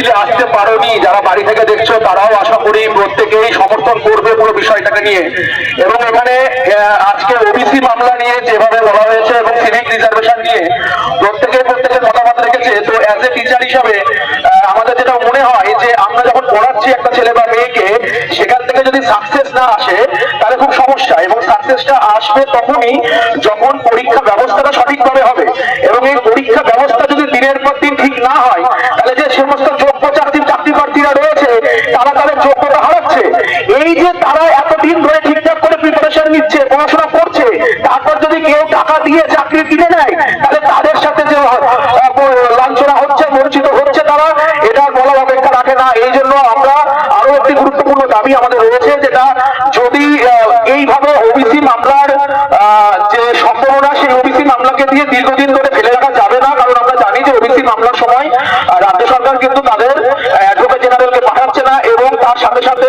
মিছিলে আসতে পারোনি। যারা বাড়ি থেকে দেখছ, তারাও আশা করি প্রত্যেকেই সমর্থন করবে পুরো বিষয়টাকে নিয়ে। এবং এখানে আজকে ওবিসি মামলা নিয়ে যেভাবে বলা হয়েছে এবং সিভিক রিজার্ভেশন নিয়ে প্রত্যেকে প্রত্যেকের মতামত রেখেছে। তো অ্যাজ এ টিচার হিসাবে আমাদের যেটা মনে হয় যে, আমরা যখন পড়াচ্ছি একটা ছেলে বা মেয়েকে, সেখান থেকে যদি সাকসেস না আসে, তাহলে খুব সমস্যা। এবং সাকসেসটা আসবে তখনই যখন পরীক্ষা ব্যবস্থাটা সঠিকভাবে হবে। এবং এই পরীক্ষা ব্যবস্থা যদি দিনের পর দিন ঠিক না হয় তাহলে যে সমস্ত যোগ্য চাকরি চাকরি প্রার্থীরা রয়েছে তারা তাদের যোগ্যতা হারাচ্ছে। এই যে তারা এতদিন ধরে ঠিকঠাক করে প্রিপারেশন নিচ্ছে, পড়াশোনা করছে, তারপর যদি কেউ টাকা দিয়ে চাকরি কিনে নেয়, তাহলে তাদের সাথে যে লাঞ্ছনা হচ্ছে বঞ্চিত হচ্ছে তারা, এটা বলার অপেক্ষা রাখে না। এই জন্য আমরা আরও একটি গুরুত্বপূর্ণ দাবি আমাদের রয়েছে, যেটা যদি এইভাবে ওবিসি মামলার যে সম্ভাবনা, সেই ওবিসি মামলাকে দিয়ে দীর্ঘদিন ধরে ফেলে রাখা যাবে না কারণ আমরা জানি যে ওবিসি মামলার সময় আহ, রাজ্য সরকার কিন্তু তাদের অ্যাডভোকেট জেনারেলকে পাঠাচ্ছে না এবং তার সাথে সাথে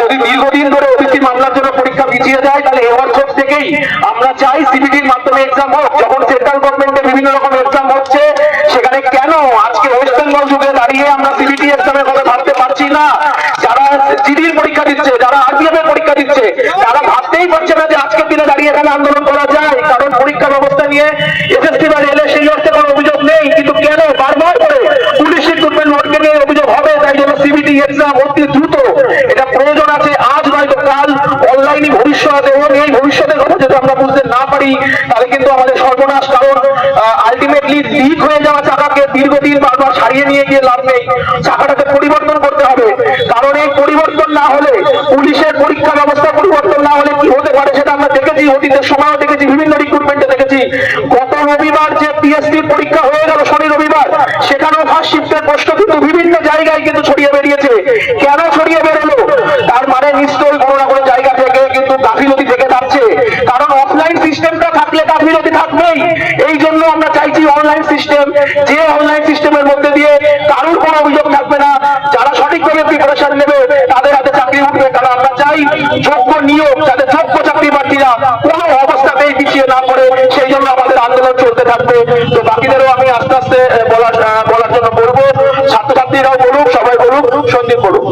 যদি দীর্ঘদিন ধরে ওবিসি মামলার জন্য পরীক্ষা পিছিয়ে যায়, তাহলে থেকে থেকেই আমরা চাই সিবিটির মাধ্যমে এক্সাম হোক। যখন সেন্ট্রাল গভর্নমেন্টে বিভিন্ন রকম এক্সাম হচ্ছে, সেখানে কেন আজকে ওয়েস্ট বেঙ্গল যুগে দাঁড়িয়ে আমরা সিবিটি এক্সামের কথা ভাবতে পারছি না? যারা জিডির পরীক্ষা দিচ্ছে, যারা আরবিএম এর পরীক্ষা দিচ্ছে, তারা ভাবতেই পারছে না যে আজকের দিনে দাঁড়িয়ে এখানে আন্দোলন করা যায়। কারণ পরীক্ষা ব্যবস্থা নিয়ে এসএসসি বা রেলে সেই অর্থে কোনো অভিযোগ নেই। কিন্তু কেন বারবার করে পুলিশ রিক্রুটমেন্ট বোর্ডকে নিয়ে অভিযোগ হবে তাই জন্য সিবিটি এক্সাম অতি দ্রুত এটা প্রয়োজন আছে আজ নয়তো কাল অনলাইনই ভবিষ্যৎ এবং এই ভবিষ্যতের কথা যদি আমরা বুঝতে না পারি, তাহলে কিন্তু আমাদের সর্বনাশ, কারণ আলটিমেটলি লিক হয়ে যাওয়া চাকাকে দীর্ঘদিন বারবার সারিয়ে নিয়ে গিয়ে লাভ নেই। চাকাটাকে পরিবর্তন করতে হবে। কারণ এই পরিবর্তন না হলে, পুলিশের পরীক্ষা ব্যবস্থা পরিবর্তন না হলে কি হতে পারে সেটা আমরা দেখেছি, অতীতের সময়ও দেখেছি, বিভিন্ন রিক্রুটমেন্টে দেখেছি। গত রবিবার যে পিএসসি পরীক্ষা হয়ে গেল শনি রবিবার, সেখানেও ফার্স্ট শিফটের প্রশ্ন কিন্তু বিভিন্ন জায়গায় কিন্তু ছড়িয়ে বেরিয়েছে। কেন ছড়িয়ে বেরোলো তার মানে নিশ্চয়ই কোনো না কোনো জায়গা থেকে কিন্তু গাফিলতি থেকে যাচ্ছে কারণ অফলাইন সিস্টেমটা থাকলে গাফিলতি থাকবেই। এই জন্য আমরা চাইছি অনলাইন সিস্টেম যে অনলাইন সিস্টেমের মধ্যে দিয়ে কারোর কোনো অভিযোগ থাকবে না। যারা সঠিকভাবে প্রিপারেশন নেবে, তাদের হাতে চাকরি উঠবে। কারণ আমরা চাই যোগ্য নিয়োগ, যাতে যোগ্য চাকরি প্রার্থীরা কোনো অবস্থাতেই পিছিয়ে না পড়ে। সেই জন্য আমাদের আন্দোলন চলতে থাকবে। তো বাকিদেরও আমি আস্তে আস্তে বলার বলার জন্য বলব। ছাত্রছাত্রীরাও বলুক, সবাই বলুক, সন্দীপ বলুক।